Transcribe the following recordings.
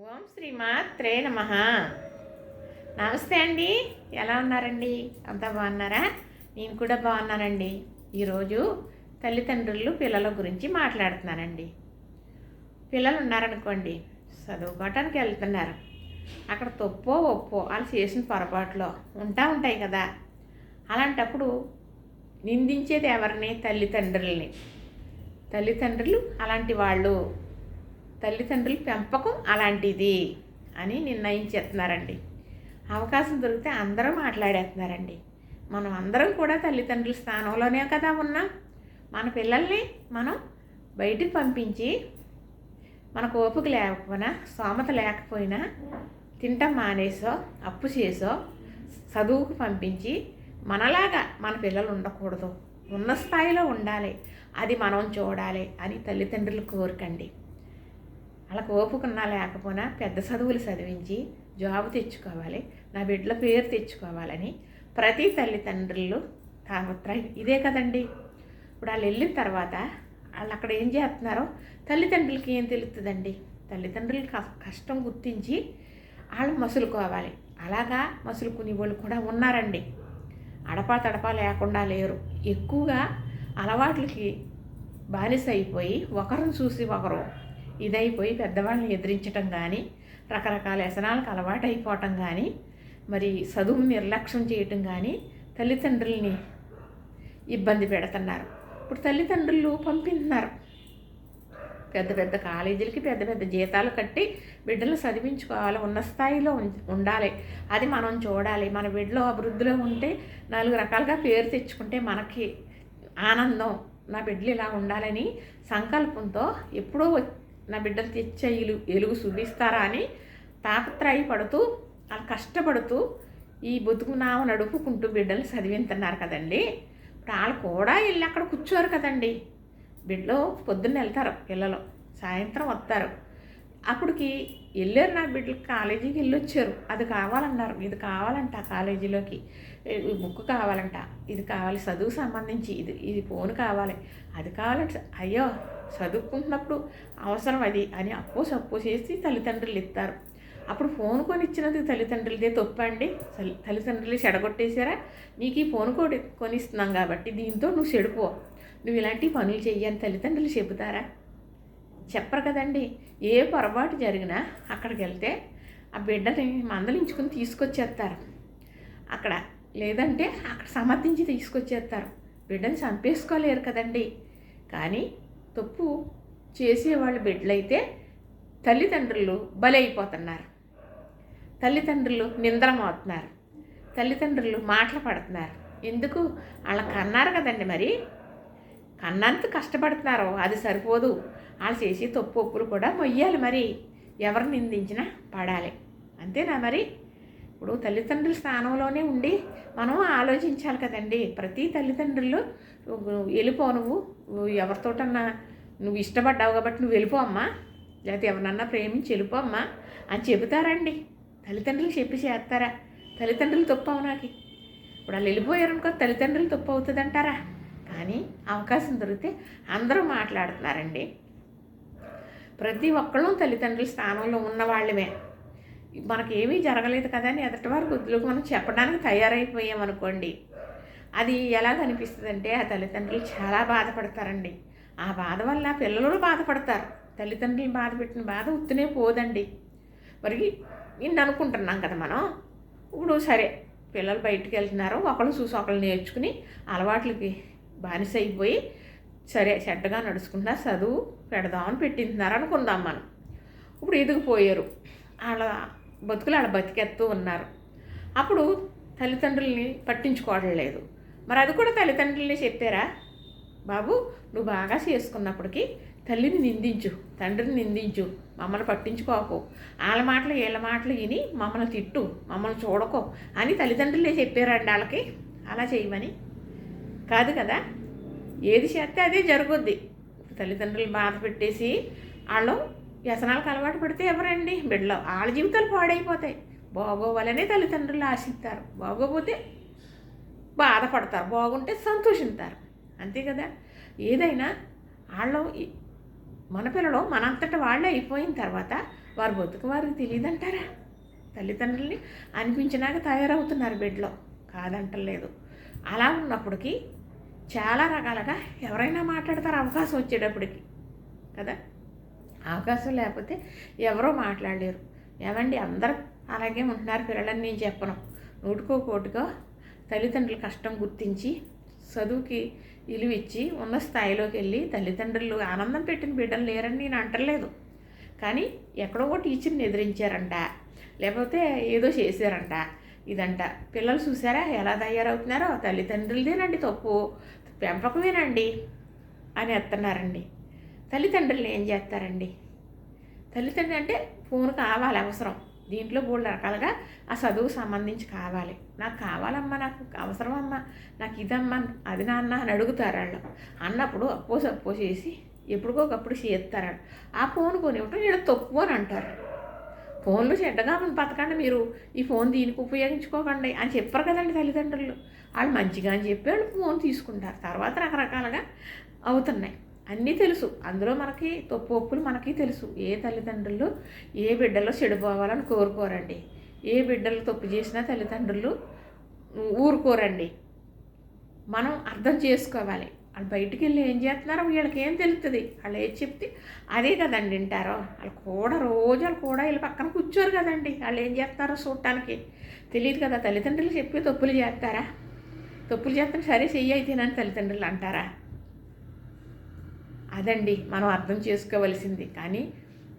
ఓం శ్రీమాత్రే నమ. నమస్తే అండి. ఎలా ఉన్నారండి? అంతా బాగున్నారా? నేను కూడా బాగున్నానండి. ఈరోజు తల్లిదండ్రులు పిల్లల గురించి మాట్లాడుతున్నానండి. పిల్లలు ఉన్నారనుకోండి చదువుకోవటానికి వెళ్తున్నారు. అక్కడ తప్పో ఒప్పో వాళ్ళు చేసిన పొరపాట్లో ఉంటా ఉంటాయి కదా. అలాంటప్పుడు నిందించేది ఎవరిని? తల్లిదండ్రుల్ని. తల్లిదండ్రులు అలాంటి వాళ్ళు తల్లిదండ్రుల పెంపకం అలాంటిది అని నిర్ణయించేస్తున్నారండి. అవకాశం దొరికితే అందరూ మాట్లాడేస్తున్నారండి. మనం అందరం కూడా తల్లిదండ్రుల స్థానంలోనే కదా ఉన్నాం. మన పిల్లల్ని మనం బయటికి పంపించి మనకు ఓపిక లేకపోయినా సోమత లేకపోయినా తింటాం మానేసో అప్పు చేసో చదువుకు పంపించి మనలాగా మన పిల్లలు ఉండకూడదు. ఉన్న స్థాయిలో ఉండాలి. అది మనం చూడాలి అని తల్లిదండ్రులు కోరికండి వాళ్ళకి ఓపుకున్నా లేకపోయినా పెద్ద చదువులు చదివించి జాబ్ తెచ్చుకోవాలి. నా బిడ్డల పేరు తెచ్చుకోవాలని ప్రతి తల్లిదండ్రులు తాపత్రయం ఇదే కదండి. ఇప్పుడు వాళ్ళు వెళ్ళిన తర్వాత వాళ్ళు అక్కడ ఏం చేస్తున్నారో తల్లిదండ్రులకి ఏం తెలుస్తుందండి? తల్లిదండ్రులు కష్టం గుర్తించి వాళ్ళు మసులుకోవాలి. అలాగా మసులుకునే వాళ్ళు కూడా ఉన్నారండి. అడపా తడపా లేకుండా లేరు. ఎక్కువగా అలవాట్లకి బానిస అయిపోయి ఒకరిని చూసి ఒకరు ఇదైపోయి పెద్దవాళ్ళని ఎదిరించటం కానీ రకరకాల వ్యసనాలకు అలవాటు అయిపోవటం కానీ మరి చదువు నిర్లక్ష్యం చేయటం కానీ తల్లిదండ్రుల్ని ఇబ్బంది పెడుతున్నారు. ఇప్పుడు తల్లిదండ్రులు పంపిస్తున్నారు. పెద్ద పెద్ద కాలేజీలకి పెద్ద పెద్ద జీతాలు కట్టి బిడ్డలు చదివించుకోవాలి. ఉన్న స్థాయిలో ఉం- ఉండాలి. అది మనం చూడాలి. మన బిడ్డలో అభివృద్ధిలో ఉంటే నాలుగు రకాలుగా పేరు తెచ్చుకుంటే మనకి ఆనందం. నా బిడ్డలు ఇలా ఉండాలని సంకల్పంతో ఎప్పుడో వ- నా బిడ్డలు తెచ్చే ఎలు ఎలుగు చూపిస్తారా అని తాపత్రయపడుతూ వాళ్ళు కష్టపడుతూ ఈ బతుకు నావ నడుపుకుంటూ బిడ్డలు చదివిస్తున్నారు కదండి. ఇప్పుడు వాళ్ళు కూడా వెళ్ళి అక్కడ కూర్చోరు కదండి. బిడ్డలు పొద్దున్న వెళ్తారు పిల్లలు సాయంత్రం వస్తారు. అప్పటికి వెళ్ళారు నా బిడ్డలు కాలేజీకి వెళ్ళొచ్చారు అది కావాలన్నారు. ఇది కావాలంట కాలేజీలోకి. ఈ బుక్ కావాలంట. ఇది కావాలి చదువు సంబంధించి. ఇది ఇది ఫోన్ కావాలి. అది కావాలంట అయ్యో చదువుకుంటున్నప్పుడు అవసరం అది అని అప్పు సప్పు చేసి తల్లిదండ్రులు ఇస్తారు. అప్పుడు ఫోన్ కొని ఇచ్చినది తల్లిదండ్రులదే తప్పండి తల్లి తల్లిదండ్రులు చెడగొట్టేశారా? నీకు ఈ ఫోన్ కోడి కొనిస్తున్నాం కాబట్టి దీంతో నువ్వు చెడిపో. నువ్వు ఇలాంటి పనులు చెయ్యని తల్లిదండ్రులు చెబుతారా? చెప్పరు కదండి. ఏ పొరపాటు జరిగినా అక్కడికి వెళ్తే ఆ బిడ్డని మందలించుకుని తీసుకొచ్చేస్తారు. అక్కడ లేదంటే అక్కడ సమర్థించి తీసుకొచ్చేస్తారు. బిడ్డని చంపేసుకోలేరు కదండి. కానీ తప్పు చేసేవాళ్ళు బిడ్డలైతే తల్లిదండ్రులు బలైపోతున్నారు. తల్లిదండ్రులు నిందలమవుతున్నారు. తల్లిదండ్రులు మాటలు పడుతున్నారు. ఎందుకు? వాళ్ళ కన్నారు కదండి మరి. కన్నంత కష్టపడుతున్నారు. అది సరిపోదు. వాళ్ళు చేసి తప్పు ఒప్పులు కూడా మొయ్యాలి మరి. ఎవరు నిందించినా పడాలి. అంతేనా మరి? ఇప్పుడు తల్లిదండ్రుల స్థానంలోనే ఉండి మనం ఆలోచించాలి కదండి. ప్రతి తల్లిదండ్రులు వెళ్ళిపోనువు వెళ్ళిపో నువ్వు ఎవరితోటన్నా నువ్వు ఇష్టపడ్డావు కాబట్టి నువ్వు వెళ్ళిపో అమ్మా. లేకపోతే ఎవరినన్నా ప్రేమించి వెళ్ళిపో అమ్మా. అని చెబుతారండి. తల్లిదండ్రులు చెప్పి చేస్తారా? తల్లిదండ్రులు తప్పు నాకు. ఇప్పుడు వాళ్ళు వెళ్ళిపోయారనుకో తల్లిదండ్రులు తప్పు అవుతుందంటారా? కానీ అవకాశం దొరికితే అందరూ మాట్లాడుతున్నారండి. ప్రతి ఒక్కళ్ళు తల్లిదండ్రుల స్థానంలో ఉన్న వాళ్ళమే. మనకేమీ జరగలేదు కదా అని ఎదటివారి గుద్దులకు మనం చెప్పడానికి తయారైపోయామనుకోండి. అది ఎలా కనిపిస్తుందంటే ఆ తల్లిదండ్రులు చాలా బాధపడతారండి. ఆ బాధ వల్ల పిల్లలు బాధపడతారు. తల్లిదండ్రులు బాధ పెట్టిన బాధ ఉత్తునే పోదండి. మరి నిన్ను అనుకుంటున్నాం కదా మనం? ఇప్పుడు సరే పిల్లలు బయటికి వెళ్తున్నారు. ఒకళ్ళు చూసి ఒకళ్ళు నేర్చుకుని అలవాట్లకి బానిస అయిపోయి సరే చెడ్డగా నడుచుకుంటా చదువు పెడదామని పెట్టింటున్నారు అనుకుందాం మనం. ఇప్పుడు ఎదిగిపోయారు. వాళ్ళ బతుకులు వాళ్ళ బతికేస్తూ ఉన్నారు. అప్పుడు తల్లిదండ్రుల్ని పట్టించుకోవడం లేదు మరి అది కూడా తల్లిదండ్రులే చెప్పారా? బాబు నువ్వు బాగా చేసుకున్నప్పటికీ తల్లిని నిందించు తండ్రిని నిందించు మమ్మల్ని పట్టించుకోకు. వాళ్ళ మాటలు వీళ్ళ మాటలు విని మమ్మల్ని తిట్టు మమ్మల్ని చూడకో అని తల్లిదండ్రులే చెప్పారండి వాళ్ళకి అలా చేయమని. కాదు కదా? ఏది చేస్తే అదే జరుగుద్ది. తల్లిదండ్రులు బాధ పెట్టేసి వాళ్ళు వ్యసనాలకు అలవాటు పడితే ఎవరండి? బిడ్డలో. వాళ్ళ జీవితాలు పాడైపోతాయి. బాగోవాలనే తల్లిదండ్రులు ఆశిస్తారు. బాగోపోతే బాధపడతారు బాగుంటే సంతోషిస్తారు అంతే కదా? ఏదైనా వాళ్ళు మన పిల్లలు మనంతట వాళ్ళే అయిపోయిన తర్వాత వారి బతుకు వారికి తెలియదంటారా? తల్లిదండ్రుల్ని అనిపించినాక తయారవుతున్నారు బిడ్డలో కాదంటలేదు. అలా ఉన్నప్పటికీ చాలా రకాలుగా ఎవరైనా మాట్లాడతారు అవకాశం వచ్చేటప్పటికి. కదా? అవకాశం లేకపోతే ఎవరో మాట్లాడలేరు. ఏమండి? అందరూ అలాగే ఉంటున్నారు పిల్లలని నేను చెప్పను. నూటికో కోటికో తల్లిదండ్రుల కష్టం గుర్తించి చదువుకి ఇలువిచ్చి ఉన్న స్థాయిలోకి వెళ్ళి తల్లిదండ్రులు ఆనందం పెట్టిన బిడ్డలు లేరని నేను అంటలేదు. కానీ ఎక్కడో ఒక టీచర్ని ఎదిరించారంట. లేకపోతే ఏదో చేశారంట. ఇదంట. పిల్లలు చూసారా? ఎలా తయారవుతున్నారో? తల్లిదండ్రులదేనండి తప్పు. పెంపకమేనండి అని ఎత్తన్నారండి. తల్లిదండ్రులు ఏం చేస్తారండి? తల్లిదండ్రులు అంటే ఫోన్ కావాలి అవసరం. దీంట్లో మూడు రకాలుగా ఆ చదువుకు సంబంధించి కావాలి. నాకు కావాలమ్మా నాకు అవసరమమ్మా నాకు ఇదమ్మా అది నాన్న అని అడుగుతారు వాళ్ళు. అన్నప్పుడు అప్పో సప్పో చేసి ఎప్పుడుకోకప్పుడు చేస్తారు ఆ ఫోన్ కొనివ్వటం ఇక్కడ తప్పు అని అంటారు. ఫోన్లు చెడ్డగా బతకండి మీరు. ఈ ఫోన్ దీనికి ఉపయోగించుకోకండి అని చెప్పరు కదండి తల్లిదండ్రులు. వాళ్ళు మంచిగా అని చెప్పి వాళ్ళు ఫోన్ తీసుకుంటారు. తర్వాత రకరకాలుగా అవుతున్నాయి. అన్నీ తెలుసు. అందులో మనకి తప్పు ఒప్పులు మనకి తెలుసు. ఏ తల్లిదండ్రులు ఏ బిడ్డలో చెడిపోవాలని కోరుకోరండి. ఏ బిడ్డలు తప్పు చేసినా తల్లిదండ్రులు ఊరుకోరండి. మనం అర్థం చేసుకోవాలి. వాళ్ళు బయటికి వెళ్ళి ఏం చేస్తున్నారో? వీళ్ళకి ఏం తెలుస్తుంది వాళ్ళు ఏది చెప్తే అదే కదండి వింటారో. వాళ్ళు కూడా రోజు వాళ్ళు కూడా వీళ్ళు పక్కన కూర్చోరు కదండి. వాళ్ళు ఏం చేస్తారో చూడటానికి? తెలియదు కదా తల్లిదండ్రులు చెప్పి తప్పులు చేస్తారా? తప్పులు చేస్తాను సరే చెయ్యి అయితేనని తల్లిదండ్రులు అంటారా? అదండి మనం అర్థం చేసుకోవలసింది. కానీ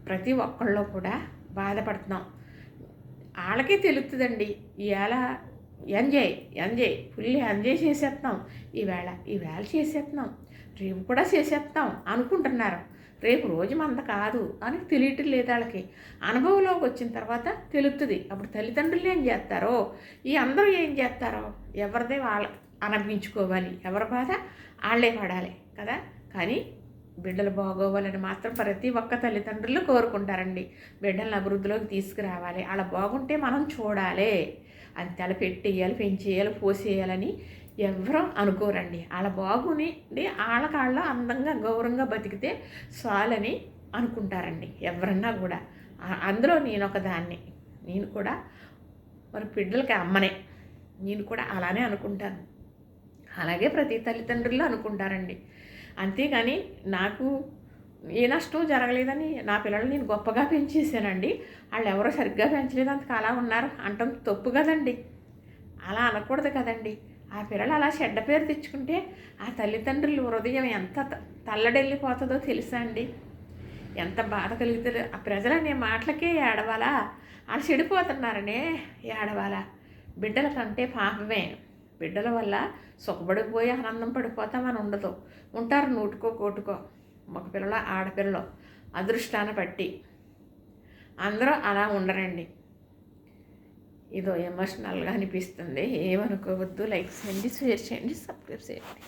ప్రతి ఒక్కళ్ళు కూడా బాధపడుతున్నాం. వాళ్ళకే తెలుస్తుందండి ఇవాళ ఎంజాయ్ ఎంజాయ్ ఫుల్ ఎంజాయ్ చేసేస్తున్నాం ఈవేళ ఈవేళ చేసేస్తున్నాం రేపు కూడా చేసేస్తాం అనుకుంటున్నారు. రేపు రోజు మంద కాదు అని తెలియటం లేదు వాళ్ళకి అనుభవంలోకి వచ్చిన తర్వాత తెలుస్తుంది అప్పుడు తల్లిదండ్రులు ఏం చేస్తారో? ఈ అందరూ ఏం చేస్తారో? ఎవరిదే వాళ్ళ అనిపించుకోవాలి ఎవరి బాధ వాళ్ళే పడాలి కదా? కానీ బిడ్డలు బాగోవాలని మాత్రం ప్రతి ఒక్క తల్లిదండ్రులు కోరుకుంటారండి. బిడ్డలను అభివృద్ధిలోకి తీసుకురావాలి. అలా బాగుంటే మనం చూడాలి. అంత అలా పెట్టేయాలి పెంచేయాలి పోసేయాలని ఎవరూ అనుకోరండి. వాళ్ళ బాగుని వాళ్ళకాళ్ళ అందంగా గౌరవంగా బతికితే చాలని అనుకుంటారండి ఎవరన్నా కూడా. అందులో నేను ఒక దాన్ని నేను కూడా మరి బిడ్డలకి అమ్మనే నేను కూడా అలానే అనుకుంటాను. అలాగే ప్రతి తల్లిదండ్రులు అనుకుంటారండి. అంతేగాని నాకు ఏ నష్టం జరగలేదని నా పిల్లలు నేను గొప్పగా పెంచేసానండి వాళ్ళు ఎవరో సరిగ్గా పెంచలేదు అంతకు అలా ఉన్నారు. అంటాం తప్పు కదండి. అలా అనకూడదు కదండి. ఆ పిల్లలు అలా చెడ్డ పేరు తెచ్చుకుంటే ఆ తల్లిదండ్రులు హృదయం ఎంత తల్లడెళ్ళిపోతుందో తెలుసా అండి. ఎంత బాధ కలుగుతుందో ఆ ప్రజలు అనే మాటలకే ఏడవాలా? వాళ్ళు చెడిపోతున్నారనే ఏడవాలా? బిడ్డల కంటే పాపమే. బిడ్డల వల్ల సుఖపడిపోయి ఆనందం పడిపోతామని ఉండదు. ఉంటారు నూటుకో కోటుకో. మగ పిల్లల ఆడపిల్లలు. అదృష్టాన పట్టి అందరూ అలా ఉండరండి. ఇదో ఎమోషనల్గా అనిపిస్తుంది. ఏమనుకోవద్దు. లైక్ చేయండి షేర్ చేయండి సబ్స్క్రైబ్ చేయండి.